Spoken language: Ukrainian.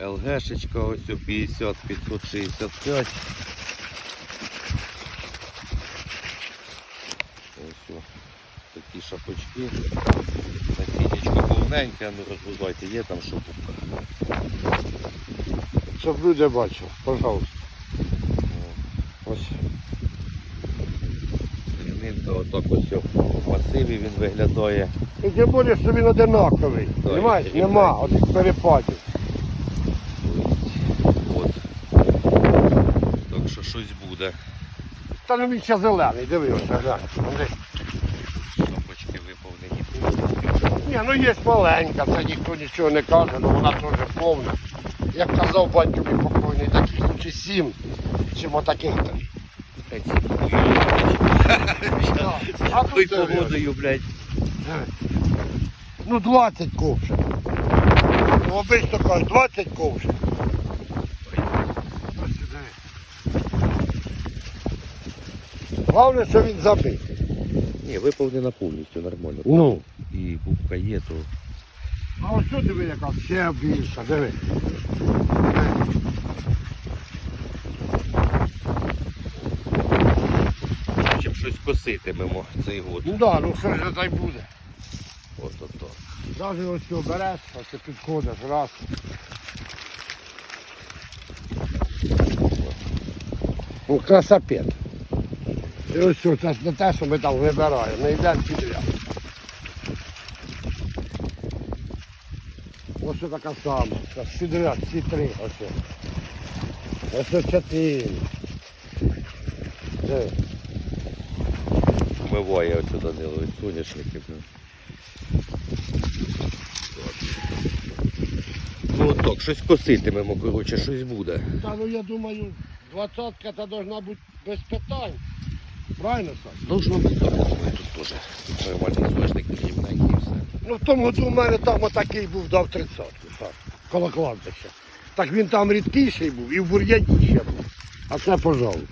ЛГшечка ось у 50 565. Ось о, такі шапочки. Насіннячко повненьке, а ну розбудайте, є там шупка. Щоб люди бачили, пожалуйста. Ось. Рівнинка отак ось в масиві він виглядає. І тим більше, що він одинаковий. І Нема оцих перепадів. От. Так що щось буде. Та ну він ще зелений, диви ось глянь. Шапочки виповнені. Ні, ну є маленька, це ніхто нічого не каже, але вона теж повна. Як казав батько мій покойний, таких лучше сім, чим отаких. А тут диви, погодою, блядь. Ну 20 ковшин. Ну, обично кажуть, 20 ковшин. Ось диви. Головне, що він забитий. Ні, виповнена повністю нормально. Ну. І бубка є, то А ось що диви, яка ще більша, диви. чим щось коситимемо цей год. Ну так, ну що ж це й буде. От от от. Навіть ось цього береш, ось ти підходиш раз. Ну, красапет. І ось це не те, що ми там вибираємо, ми йдемо підряд. Ось така сама. Це підряд, всі три. Ось. Ось чотири. Вмиває від соняшників. ну. Ну от так, щось коситимемо, коротше, щось буде. Та ну я думаю, двадцятка та должна бути без питань. Правильно, Саш? Должно бути так, тут теж нормальний соняшник, рівненький і все. Ну в тому году в мене там отакий був дав тридцятку, так, коло кладбища. Так він там рідкіший був і в бур'яні ще був. А це пожалуй.